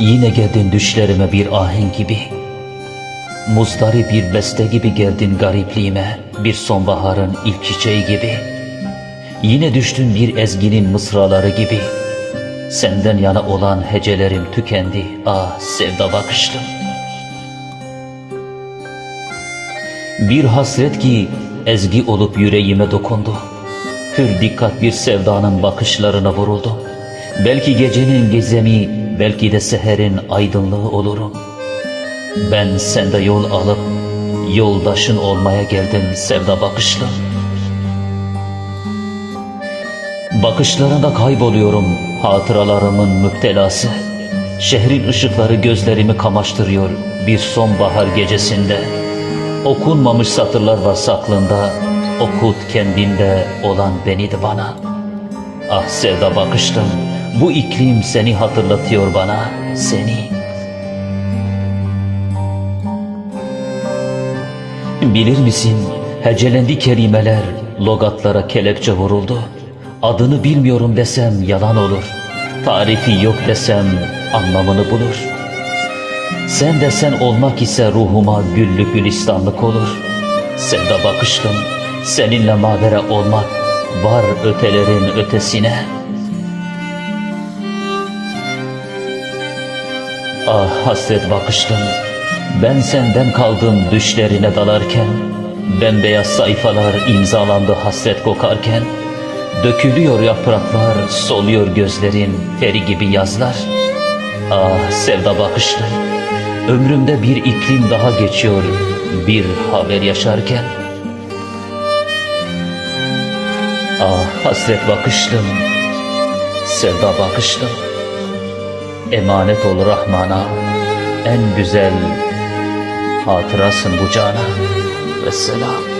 Yine geldin düşlerime bir ahenk gibi. Muzdari bir beste gibi geldin garipliğime, bir sonbaharın ilk çiçeği gibi. Yine düştün bir ezginin mısraları gibi. Senden yana olan hecelerim tükendi, ah sevda bakışlım. Bir hasret ki ezgi olup yüreğime dokundu. Hür dikkat bir sevdanın bakışlarına vuruldu. Belki gecenin gizemi, belki de seherin aydınlığı olurum. Ben sende yol alıp yoldaşın olmaya geldim sevda bakışlı. Bakışlarında kayboluyorum hatıralarımın müptelası. Şehrin ışıkları gözlerimi kamaştırıyor bir sonbahar gecesinde. Okunmamış satırlar var saklında, okut kendinde olan beni de bana. Ah sevda bakıştım, bu iklim seni hatırlatıyor bana, seni. Bilir misin, hecelendi kelimeler, logatlara kelepçe vuruldu. Adını bilmiyorum desem yalan olur. Tarifi yok desem anlamını bulur. Sen de sen olmak ise ruhuma güllük gülistanlık olur. Sevda bakıştım, seninle mavere olmak var ötelerin ötesine. Ah hasret bakıştım, ben senden kaldım düşlerine dalarken, bembeyaz sayfalar imzalandı hasret kokarken, dökülüyor yapraklar, soluyor gözlerin teri gibi yazlar. Ah sevda bakıştım, ömrümde bir iklim daha geçiyor, bir haber yaşarken. Ah hasret bakıştım, sevda bakıştım. Emanet ol Rahman'a, en güzel hatırasın bu cana. Vesselam.